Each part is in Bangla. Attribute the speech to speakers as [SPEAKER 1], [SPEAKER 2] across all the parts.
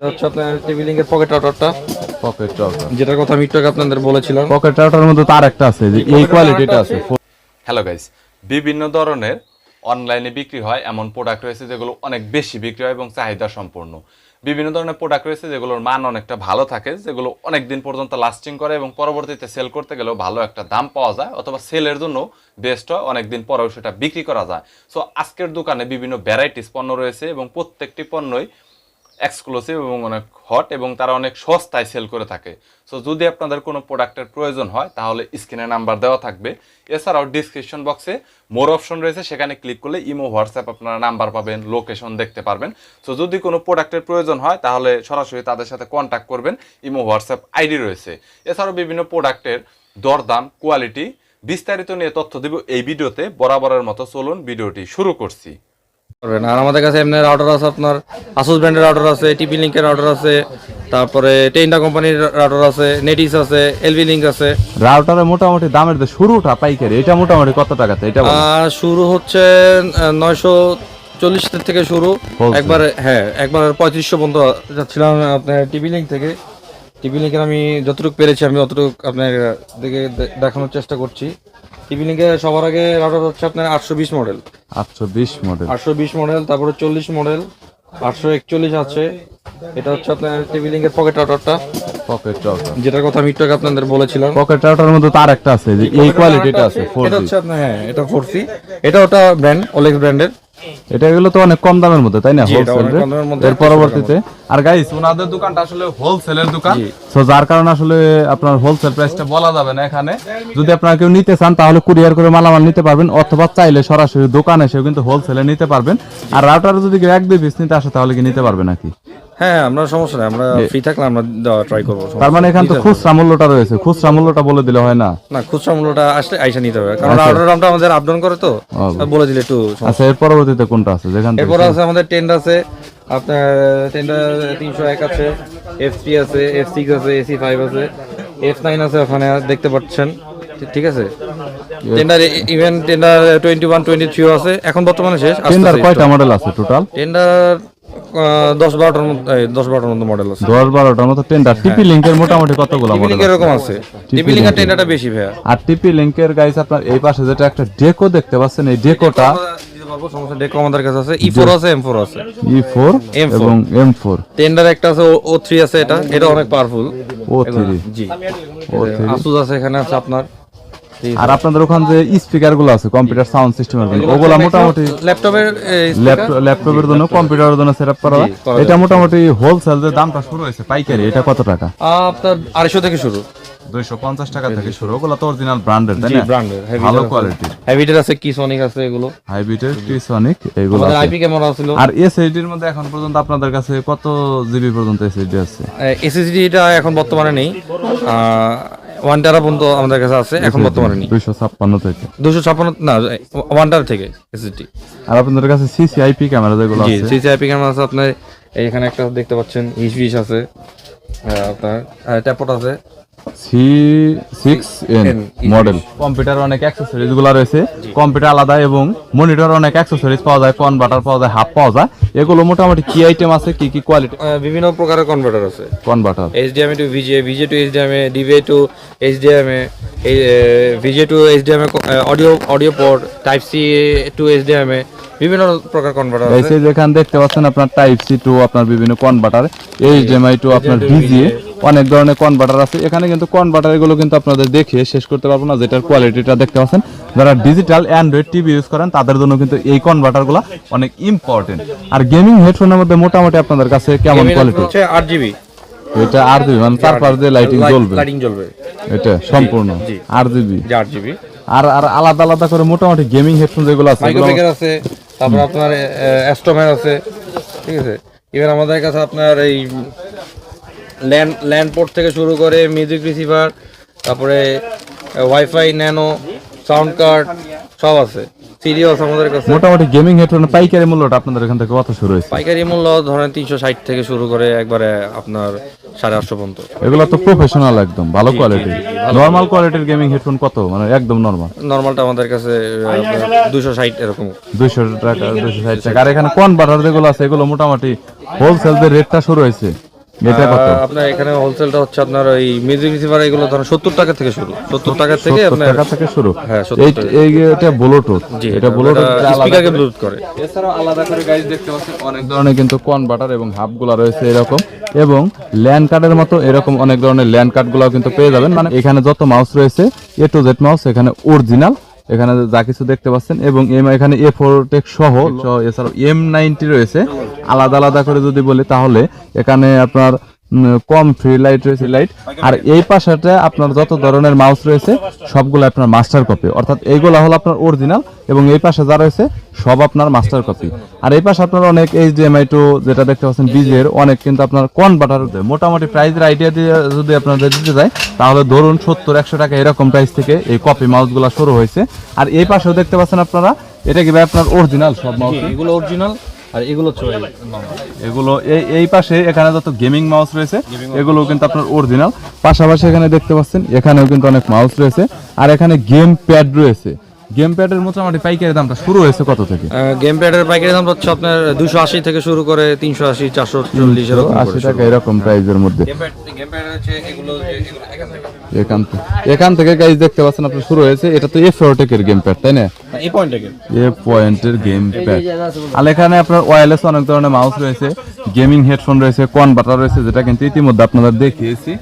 [SPEAKER 1] এটা হচ্ছে আপনার টিভি লিঙ্কের পকেট রাউটারটা
[SPEAKER 2] পকেট রাউটার
[SPEAKER 1] যেটার কথা আমি একটু আগে আপনাদের বলেছিলাম।
[SPEAKER 2] পকেট রাউটারের মধ্যে তার একটা আছে যে এই কোয়ালিটিটা আছে।
[SPEAKER 3] হ্যালো গাইস বিভিন্ন ধরনের অনলাইনে বিক্রি হয় এমন প্রোডাক্ট রয়েছে যেগুলো অনেক বেশি বিক্রি হয় এবং চাহিদা সম্পূর্ণ। বিভিন্ন ধরনের প্রোডাক্ট রয়েছে যেগুলোর মান অনেকটা ভালো থাকে যেগুলো অনেক দিন পর্যন্ত লাস্টিং করে এবং পরবর্তীতে সেল করতে গেলেও ভালো একটা দাম পাওয়া যায় অথবা সেলের জন্য বেস্ট হয় অনেক দিন পরেও সেটা বিক্রি করা যায়। সো আজকের দোকানে বিভিন্ন ভ্যারাইটিস পণ্য রয়েছে এবং প্রত্যেকটি পণ্যই এক্সক্লুসিভ এবং অনেক হট এবং তারা অনেক সস্তায় সেল করে থাকে। সো যদি আপনাদের কোনো প্রোডাক্টের প্রয়োজন হয়, তাহলে স্ক্রিনে নাম্বার দেওয়া থাকবে। এছাড়াও ডিসক্রিপশন বক্সে মোর অপশন রয়েছে, সেখানে ক্লিক করলে ইমো হোয়াটসঅ্যাপ আপনারা নাম্বার পাবেন লোকেশন দেখতে পারবেন। সো যদি কোনো প্রোডাক্টের প্রয়োজন হয়, তাহলে সরাসরি তাদের সাথে কন্ট্যাক্ট করবেন ইমো হোয়াটসঅ্যাপ আইডি রয়েছে। এছাড়াও বিভিন্ন প্রোডাক্টের দরদাম কোয়ালিটি বিস্তারিত নিয়ে তথ্য দেব এই ভিডিওতে। বরাবরের মতো চলুন, ভিডিওটি শুরু করছি।
[SPEAKER 1] পারবেন আর আমাদের কাছে এমনি রাউটার আছে আপনার আসুস ব্র্যান্ডের রাউটার আছে টিপি লিঙ্কের রাউটার আছে তারপরে টেন্ডা কোম্পানির রাউটার আছে নেটিস আছে এলভি লিঙ্ক আছে।
[SPEAKER 2] রাউটারের মোটামুটি দামের যে শুরুটা পাইকারি এটা মোটামুটি কত টাকাতে? এটা
[SPEAKER 1] শুরু হচ্ছে নয়শো চল্লিশ থেকে শুরু। একবার হ্যাঁ একবার পঁয়ত্রিশশো পর্যন্ত যাচ্ছিলাম আপনার টিভি লিঙ্ক থেকে। টিভি লিঙ্কের আমি যতটুকু পেরেছি আমি অতটুকু আপনার দিকে দেখানোর চেষ্টা করছি। লিঙ্কে সবার আগে রাউটার হচ্ছে আপনার আটশো বিশ মডেল
[SPEAKER 2] আটশো বিশ মডেল
[SPEAKER 1] আটশো বিশ মডেল তারপরে চল্লিশ মডেল আটশো একচল্লিশ আছে। এটা হচ্ছে আপনার টিভিলিংয়ের লিঙ্কের পকেট রাউটারটা
[SPEAKER 2] পকেট রাউটার
[SPEAKER 1] যেটার কথা আমি একটু আগে আপনাদের বলেছিলাম।
[SPEAKER 2] পকেট রাউটারের মধ্যে তার একটা আছে যে এই কোয়ালিটিটা আছে
[SPEAKER 1] এটা হচ্ছে আপনার হ্যাঁ এটা ফোর সি এটা ওটা ব্র্যান্ড ওলেক্স ব্র্যান্ডের
[SPEAKER 2] এটা এগুলো তো অনেক কম দামের মধ্যে তাই না? হোলসেল এর পরবর্তীতে আর গাইস ওনাদের দোকানটা আসলে হোলসেলের দোকান। সো যার কারণে আসলে আপনার হোলসেল প্রাইসটা বলা যাবে না এখানে। যদি আপনারা কেউ নিতে চান তাহলে কুরিয়ার করে মালামাল নিতে পারবেন অথবা চাইলে সরাসরি দোকানে এসেও কিন্তু হোলসেলে নিতে পারবেন। আর রাউটার যদি এক দুই পিস নিতে আসে তাহলে কি নিতে পারবে নাকি?
[SPEAKER 1] হ্যাঁ আমরা সমস্যা নেই আমরা ফ্রি থাকলে আমরা দেওয়া ট্রাই করব
[SPEAKER 2] তার মানে। এখানে তো খুচরা মূল্যটা রয়েছে খুচরা মূল্যটা বলে দিলে হয় না?
[SPEAKER 1] না খুচরা মূল্যটা আসলে আইসা নিতে হবে কারণ অর্ডার দামটা আমাদের আপ ডাউন করে তো বলে দিলে একটু
[SPEAKER 2] আচ্ছা এর পরবর্তীতে কোনটা আছে? যেখান থেকে
[SPEAKER 1] এরপর আছে আমাদের টেন্ড আছে আপনার টেন্ডার তিনশো এক আছে এফ থ্রি আছে এফ সিক্স আছে এসি ফাইভ আছে এফ নাইন আছে ওখানে দেখতে পাচ্ছেন ঠিক- ঠিক আছে? Tenda even Tenda twenty one twenty থ্রিও আছে এখন বর্তমানে শেষ
[SPEAKER 2] টেন্ডার কয়টা মডেল আছে টোটাল
[SPEAKER 1] টেন্ডার দশ বারোটার মধ্যে দশ বারোটার মধ্যে মডেল আছে।
[SPEAKER 2] দশ বারোটার মতো টেন্ডার টিপি লিঙ্কের মোটামুটি কতগুলো মডেল
[SPEAKER 1] এরকম আছে। টিপি লিঙ্কের টেন্ডারটা বেশি ভাইয়া।
[SPEAKER 2] আর টিপি লিঙ্কের গাইস আপনার এই পাশে যেটা একটা ডেকো দেখতে পাচ্ছেন এই ডেকোটা
[SPEAKER 1] সমস্যা ডেকো আমাদের কাছে আছে। ই ফোর আছে এম ফোর আছে।
[SPEAKER 2] ই ফোর এবং এম ফোর
[SPEAKER 1] টেন্ডার একটা আছে ও থ্রি আছে এটা। এটা অনেক পাওয়ারফুল
[SPEAKER 2] ও থ্রি
[SPEAKER 1] জি। আসুস আছে এখানে আছে আপনার।
[SPEAKER 2] আর আপনাদের ওখানে যে স্পিকারগুলো আছে কম্পিউটার সাউন্ড সিস্টেমের জন্য ওগুলা মোটামুটি
[SPEAKER 1] ল্যাপটপের
[SPEAKER 2] ল্যাপটপের জন্য কম্পিউটারের জন্য সেটআপ করা
[SPEAKER 1] করা
[SPEAKER 2] এটা মোটামুটি হোলসেল যে দামটা শুরু হয়েছে পাইকারি এটা কত টাকা?
[SPEAKER 1] আপনার আড়াইশো থেকে শুরু।
[SPEAKER 2] দুইশো পঞ্চাশ টাকা থেকে শুরু। ওগুলো তো অরিজিনাল ব্র্যান্ডের তাই না?
[SPEAKER 1] ব্র্যান্ডের
[SPEAKER 2] ভালো কোয়ালিটির
[SPEAKER 1] হেভিটের আছে কি আছে এগুলো।
[SPEAKER 2] হাইব্রিডের টিসনিক এইগুলো
[SPEAKER 1] আমাদের আইপি ক্যামেরা ছিল।
[SPEAKER 2] আর মধ্যে এখন পর্যন্ত আপনাদের কাছে কত জিবি পর্যন্ত এসএসডি আছে?
[SPEAKER 1] এসএসডি এটা এখন বর্তমানে নেই। ওয়ান টারা পর্যন্ত আমাদের কাছে আছে এখন বর্তমানে নেই।
[SPEAKER 2] দুইশো ছাপ্পান্ন থেকে।
[SPEAKER 1] দুশো ছাপ্পান্ন না ওয়ান টার থেকে এসএসডি
[SPEAKER 2] আর আপনাদের কাছে সিসিআইপি ক্যামেরা যেগুলো আছে?
[SPEAKER 1] সিসিআইপি ক্যামেরা আছে আপনার এখানে একটা দেখতে পাচ্ছেন হিস বিশ আছে আপনার ট্যাপট আছে।
[SPEAKER 2] C six N model computer অনেক অ্যাক্সেসরিজগুলো রয়েছে। কম্পিউটার আলাদা এবং মনিটর অনেক অ্যাক্সেসরিজ পাওয়া যায় কনভার্টার পাওয়া যায় হাফ পাওয়া যায়। এগুলো মোটামুটি কি আইটেম আছে কি কি কোয়ালিটি
[SPEAKER 1] বিভিন্ন প্রকারের কনভার্টার আছে।
[SPEAKER 2] Converter
[SPEAKER 1] HDMI to VGA VGA to HDMI DVI to HDMI VGA to HDMI audio audio port type C to HDMI বিভিন্ন প্রকার কনভার্টার আছে।
[SPEAKER 2] এই যেখানে দেখতে পাচ্ছেন আপনার টাইপ সি টু আপনার বিভিন্ন কনভার্টার এইচডিএমআই টু আপনার ভিজিএ অনেক ধরনের কনভার্টার আছে। এখানে কিন্তু কিন্তু আপনাদের দেখে শেষ করতে পারব না যেটার কোয়ালিটিটা দেখতে পাচ্ছেন। যারা ডিজিটাল অ্যান্ড্রয়েড টিভি ইউজ করেন তাদের জন্য কিন্তু এই অনেক ইম্পর্টেন্ট আর গেমিং হেডফোনের মধ্যে মোটামুটি আপনাদের কাছে কেমন কোয়ালিটি
[SPEAKER 1] হচ্ছে আট জিবি
[SPEAKER 2] এটা আর জিবি মানে চারপাশ দিয়ে লাইটিং জ্বলবে।
[SPEAKER 1] লাইটিং জ্বলবে।
[SPEAKER 2] এটা সম্পূর্ণ আর জিবি
[SPEAKER 1] আট জিবি
[SPEAKER 2] আর আর আলাদা আলাদা করে মোটামুটি গেমিং হেডফোন যেগুলো আছে
[SPEAKER 1] আছে। তারপর আপনার অ্যাস্ট্রোম্যান আছে, ঠিক আছে? এবার আমাদের কাছে আপনার এই ল্যান্ড ল্যান্ডপোর্ট থেকে শুরু করে মিউজিক রিসিভার, তারপরে ওয়াইফাই ন্যানো সাউন্ড কার্ড সব আছে। আছে আমাদের কাছে।
[SPEAKER 2] মোটামুটি গেমিং হেডফোনের পাইকারি মূল্যটা আপনাদের এখান থেকে কত শুরু হয়েছে?
[SPEAKER 1] পাইকারি মূল্য ধরেন তিনশো ষাট থেকে শুরু করে একবারে আপনার সাড়ে আটশো পর্যন্ত।
[SPEAKER 2] এগুলো তো প্রফেশনাল একদম ভালো কোয়ালিটির নরমাল কোয়ালিটির গেমিং হেডফোন কত? মানে একদম নরমাল
[SPEAKER 1] নর্মালটা আমাদের কাছে দুশো ষাট এরকম।
[SPEAKER 2] দুইশো টাকা দুইশো ষাট টাকা। আর এখানে কনভার্টার যেগুলো আছে এগুলো মোটামুটি হোলসেল যে রেটটা শুরু হয়েছে এটা কত?
[SPEAKER 1] আহ, আপনার এখানে হোলসেলটা হচ্ছে আপনার ওই মিউজিক রিসিভার এগুলো ধরেন সত্তর টাকা থেকে শুরু। সত্তর টাকা থেকে
[SPEAKER 2] 70 টাকা থেকে শুরু।
[SPEAKER 1] হ্যাঁ, 70 টাকা।
[SPEAKER 2] এই এটা ব্লুটুথ এটা ব্লুটুথ
[SPEAKER 1] স্পিকারকে ব্লুটুথ করে
[SPEAKER 2] এছাড়াও আলাদা করে গাইজ দেখতে পাচ্ছেন অনেক ধরনের কিন্তু কনভার্টার এবং হাবগুলো রয়েছে এরকম। এবং ল্যান্ড কার্ডের মতো এরকম অনেক ধরনের ল্যান্ড কার্ডগুলো কিন্তু পেয়ে যাবেন। মানে এখানে যত মাউস রয়েছে এ টু জেড মাউস এখানে অরিজিনাল এখানে যা কিছু দেখতে পাচ্ছেন এবং এম এখানে এ ফোর টেক সহ এছাড়াও এম নাইনটি রয়েছে। আলাদা আলাদা করে যদি বলি তাহলে এখানে আপনার কম ফ্রি লাইট রয়েছে লাইট আর এই পাশেটা আপনার যত ধরনের মাউস রয়েছে সবগুলো আপনার মাস্টার কপি অর্থাৎ এইগুলো হলো আপনার অরিজিনাল এবং এই পাশে যা রয়েছে সব আপনার মাস্টার কপি আর এই পাশে আপনার অনেক এইচডিএমআই টু যেটা দেখতে পাচ্ছেন বিজের অনেক কিন্তু আপনার কনভার্টার মোটামুটি প্রাইসের আইডিয়া দিয়ে যদি আপনাদের দিতে যায় তাহলে ধরুন সত্তর একশো টাকা এরকম প্রাইস থেকে এই কপি মাউসগুলো শুরু হয়েছে। আর এই পাশেও দেখতে পাচ্ছেন আপনারা এটা কি ভাই আপনার অরিজিনাল সব মাউস
[SPEAKER 1] এগুলো অরিজিনাল আর এগুলো
[SPEAKER 2] এগুলো এই এই পাশে এখানে যত গেমিং মাউস রয়েছে এগুলো কিন্তু আপনার অরিজিনাল পাশাপাশি এখানে দেখতে পাচ্ছেন এখানেও কিন্তু অনেক মাউস রয়েছে। আর এখানে গেম প্যাড রয়েছে। গেম প্যাডের মোটামুটি পাইকারি দামটা শুরু হয়েছে কত থেকে?
[SPEAKER 1] গেম প্যাডের পাইকারি দাম হচ্ছে আপনার দুশো আশি থেকে শুরু করে তিনশো আশি চারশো চল্লিশ
[SPEAKER 2] আশি টাকা এরকম প্রাইসের মধ্যে।
[SPEAKER 1] গেম প্যাড গেম প্যাড হচ্ছে এগুলো এগুলো এখান থেকে
[SPEAKER 2] এখান থেকে গাইজ দেখতে পাচ্ছেন আপনার শুরু হয়েছে। এটা তো এফ টেকের গেম প্যাড তাই না? এ পয়েন্টের গেম প্যাড আর এখানে আপনার ওয়্যারলেস অনেক ধরনের মাউস রয়েছে গেমিং হেডফোন রয়েছে কনভার্টার রয়েছে যেটা কিন্তু ইতিমধ্যে আপনাদের দেখিয়েছি।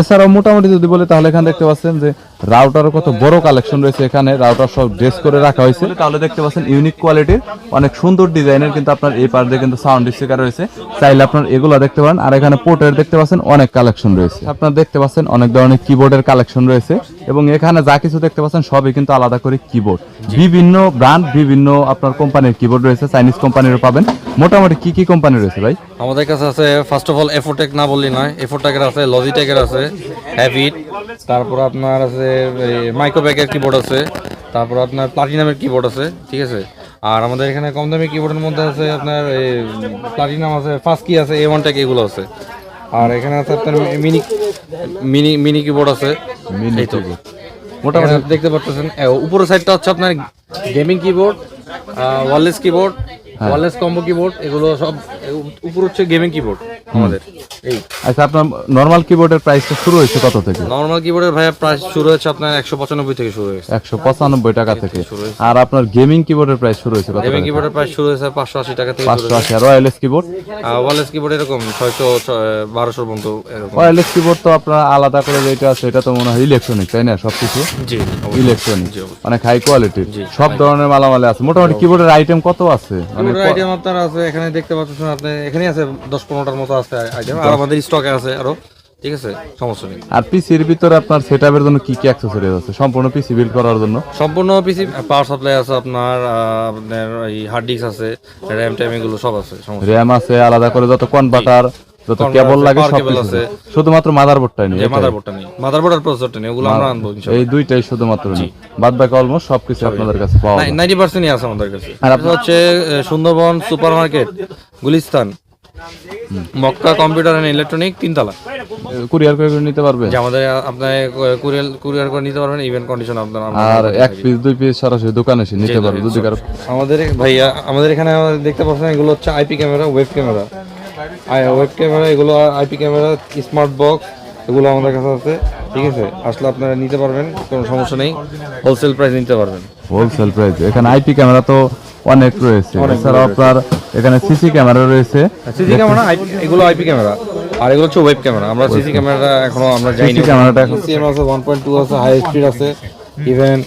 [SPEAKER 2] এছাড়াও মোটামুটি যদি বলে, তাহলে এখানে দেখতে পাচ্ছেন যে রাউটারও কত বড় কালেকশন রয়েছে এখানে। রাউটার সব ড্রেস করে রাখা হয়েছে। তাহলে দেখতে পাচ্ছেন ইউনিক কোয়ালিটির অনেক সুন্দর ডিজাইনের কিন্তু আপনার এই পার্টে কিন্তু সাউন্ড স্পিকার রয়েছে। চাইলে আপনার এগুলো দেখতে পারেন। আর এখানে পোর্টের দেখতে পাচ্ছেন, অনেক কালেকশন রয়েছে। আপনার দেখতে পাচ্ছেন, অনেক ধরনের কিবোর্ডের কালেকশন রয়েছে। এবং এখানে যা কিছু দেখতে পাচ্ছেন সবই কিন্তু আলাদা করে কিবোর্ড বিভিন্ন ব্র্যান্ড বিভিন্ন আপনার কোম্পানির কিবোর্ড রয়েছে চাইনিজ কোম্পানিরও পাবেন। মোটামুটি কি কি কোম্পানি রয়েছে ভাই?
[SPEAKER 1] আমাদের কাছে আছে ফার্স্ট অফ অল এফোটেক না বললি নয় এফোটেকের আছে লজিটেকের আছে হ্যাভিট তারপর আপনার আছে মাইক্রোব্যাকের কিবোর্ড আছে, তারপর আপনার প্লাটিনামের কিবোর্ড আছে, ঠিক আছে? আর আমাদের এখানে কম দামি কিবোর্ডের মধ্যে আছে আপনার, এই প্লাটিনাম আছে ফার্স্ট কি আছে এ ওয়ান এগুলো আছে। আর এখানে আছে আপনার মিনি মিনি মিনি কিবোর্ড আছে। মোটামুটি দেখতে পাচ্ছেন উপরের সাইডটা হচ্ছে আপনার gaming keyboard wireless keyboard wireless combo keyboard এগুলো সব উপর হচ্ছে গেমিং কিবোর্ড আমাদের। এই।
[SPEAKER 2] আচ্ছা আপনার নর্মাল কিবোর্ডের প্রাইসটা শুরু হয়েছে কত থেকে?
[SPEAKER 1] নর্মাল কিবোর্ডের ভাইয়া প্রাইস শুরু হচ্ছে আপনার একশো পঁচানব্বই থেকে শুরু হয়েছে।
[SPEAKER 2] একশো পঁচানব্বই টাকা থেকে। আর আপনার গেমিং কিবোর্ডের প্রাইস শুরু হয়েছে
[SPEAKER 1] গেমিং কিবোর্ডের প্রাইস শুরু হয়েছে পাঁচশো আশি টাকা থেকে
[SPEAKER 2] পাঁচশো আশি। আর ওয়ারলেস কিবোর্ড
[SPEAKER 1] ওয়ারলেস কিবোর্ড এরকম ছয়শো বারোশো পর্যন্ত এরকম।
[SPEAKER 2] ওয়ারলেস কিবোর্ড তো আপনার আলাদা করে যেটা আছে এটা তো মনে হয় ইলেকট্রনিক তাই না? সবকিছু?
[SPEAKER 1] জি
[SPEAKER 2] ইলেকট্রনিক অনেক হাই কোয়ালিটির সব ধরনের মালামালে আছে। মোটামুটি কিবোর্ডের আইটেম কত আছে? মানে
[SPEAKER 1] আইটেম আপনার আছে এখানে দেখতে পাচ্ছেন আপনি এখানে আছে দশ পনেরোটার মতো আছে আইটেম। আর আমাদের স্টকে আছে আরও ঠিক আছে? সমস্যা নেই।
[SPEAKER 2] আর পিসির ভিতরে আপনার সেটআপের জন্য কি কি অ্যাক্সেসরিজ আছে? সম্পূর্ণ পিসি বিল্ড করার জন্য?
[SPEAKER 1] সম্পূর্ণ পিসি পাওয়ার সাপ্লাই আছে আপনার আপনার এই হার্ড ডিস্ক আছে র্যাম ট্যাম এগুলো সব আছে সমস্যা
[SPEAKER 2] র্যাম আছে আলাদা করে যত কনভার্টার যত কেবল
[SPEAKER 1] আছে,
[SPEAKER 2] লাগে সব
[SPEAKER 1] আছে।
[SPEAKER 2] শুধুমাত্র নেই
[SPEAKER 1] মাদারবোর্ডটা নেই। মাদারবোর্ড আর প্রসেসরটা নেই ওগুলো আমরা আনব
[SPEAKER 2] এই দুইটাই শুধুমাত্র নেই। অলমোস্ট সবকিছু আপনাদের কাছে পাওয়া যায়
[SPEAKER 1] আছে আমাদের কাছে।
[SPEAKER 2] আর
[SPEAKER 1] আর হচ্ছে Sundarban super market Gulistan. Makka computer and electronic তিনতলা।
[SPEAKER 2] কুরিয়ার করে নিতে পারবে?
[SPEAKER 1] যে আমাদের আপনার কুরিয়ার কুরিয়ার করে নিতে পারবেন ইভেন কন্ডিশন আপনার
[SPEAKER 2] আর এক পিস দুই পিস সরাসরি দোকানে এসে নিতে পারবে যদি কারও
[SPEAKER 1] আমাদের ভাইয়া আমাদের এখানে আমরা দেখতে পাচ্ছেন এগুলো হচ্ছে IP camera web camera web camera এগুলো আইপি ক্যামেরা স্মার্ট বক্স এগুলো আমাদের কাছে আছে। ঠিক আছে? আসলে আপনারা নিতে পারবেন কোনো সমস্যা নেই। হোলসেল প্রাইস নিতে পারবেন।
[SPEAKER 2] হোলসেল প্রাইস এখানে আইপি ক্যামেরা তো অনেক রয়েছে। এছাড়াও আপনার এখানে সিসি ক্যামেরা রয়েছে।
[SPEAKER 1] সিসি ক্যামেরা এগুলো আইপি ক্যামেরা আর এগুলো হচ্ছে ওয়েব ক্যামেরা আমরা সিসি ক্যামেরাটা এখনও আমরা যাইনি।
[SPEAKER 2] সিসি ক্যামেরাটা এখন
[SPEAKER 1] সিএম আছে ওয়ান পয়েন্ট টু আছে হাই স্পিড আছে। ইভেন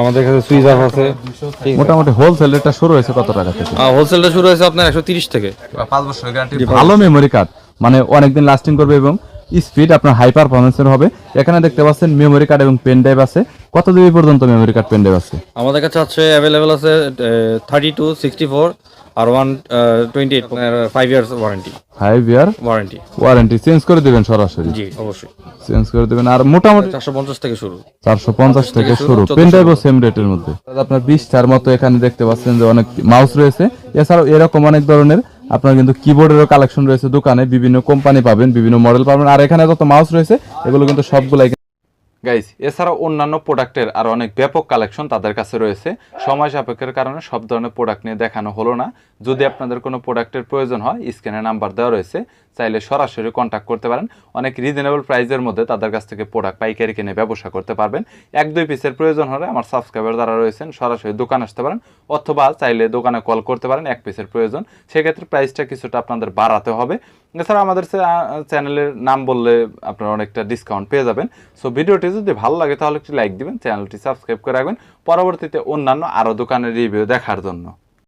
[SPEAKER 1] আমাদের কাছে সুইচ অফ আছে।
[SPEAKER 2] মোটামুটি হোলসেল রেটটা শুরু হয়েছে কত টাকা থেকে?
[SPEAKER 1] হোলসেলটা শুরু হয়েছে আপনার একশো তিরিশ থেকে।
[SPEAKER 2] পাঁচ বছরের গ্যারান্টি ভালো মেমোরি কার্ড মানে অনেকদিন লাস্টিং করবে এবং স্পিড আপনার হাই পারফরমেন্সের হবে। এখানে দেখতে পাচ্ছেন মেমোরি কার্ড এবং পেন ড্রাইভ আছে। কত জিবি পর্যন্ত মেমোরি কার্ড পেন ড্রাইভ আছে?
[SPEAKER 1] আমাদের কাছে আছে অ্যাভেলেবেল আছে থার্টি টু সিক্সটি ফোর আর one twenty eight five years warranty
[SPEAKER 2] five year
[SPEAKER 1] warranty
[SPEAKER 2] warranty change করে দিবেন সরাসরি।
[SPEAKER 1] জি অবশ্যই।
[SPEAKER 2] চেঞ্জ করে দিবেন। আর মোটামুটি
[SPEAKER 1] চারশো পঞ্চাশ থেকে শুরু।
[SPEAKER 2] চারশো পঞ্চাশ থেকে শুরু। পেন ড্রাইভও সেম রেটের মধ্যে। আপনার বিশটার মতো এখানে দেখতে পাচ্ছেন যে অনেক মাউস রয়েছে। এছাড়াও এরকম অনেক ধরনের আপনার কিন্তু কিবোর্ডেরও কালেকশন রয়েছে দোকানে। বিভিন্ন কোম্পানি পাবেন বিভিন্ন মডেল পাবেন। আর এখানে যত মাউস রয়েছে এগুলো কিন্তু সবগুলাই
[SPEAKER 3] গাইস এছাড়াও অন্যান্য প্রোডাক্টের আর অনেক ব্যাপক কালেকশন তাদের কাছে রয়েছে। সময় সাপেক্ষের কারণে সব ধরনের প্রোডাক্ট নিয়ে দেখানো হলো না।
[SPEAKER 2] যদি আপনাদের কোনো প্রোডাক্টের প্রয়োজন হয় স্ক্যানে নাম্বার দেওয়া রয়েছে, চাইলে সরাসরি কন্ট্যাক্ট করতে পারেন। অনেক রিজনেবল প্রাইসের মধ্যে তাদের কাছ থেকে প্রোডাক্ট পাইকারি কিনে ব্যবসা করতে পারবেন। এক, দুই পিসের প্রয়োজন হলে আমার সাবস্ক্রাইবার যারা রয়েছেন, সরাসরি দোকান আসতে পারেন, অথবা চাইলে দোকানে কল করতে পারেন, এক পিসের প্রয়োজন। সেক্ষেত্রে প্রাইসটা কিছুটা আপনাদের বাড়াতে হবে। এছাড়া আমাদের চ্যানেলের নাম বললে আপনারা অনেকটা ডিসকাউন্ট পেয়ে যাবেন। সো ভিডিওটি যদি ভালো লাগে তাহলে একটি লাইক দিবেন, চ্যানেলটি সাবস্ক্রাইব করে রাখবেন। পরবর্তীতে অন্যান্য আরও দোকানের রিভিউ দেখার জন্য।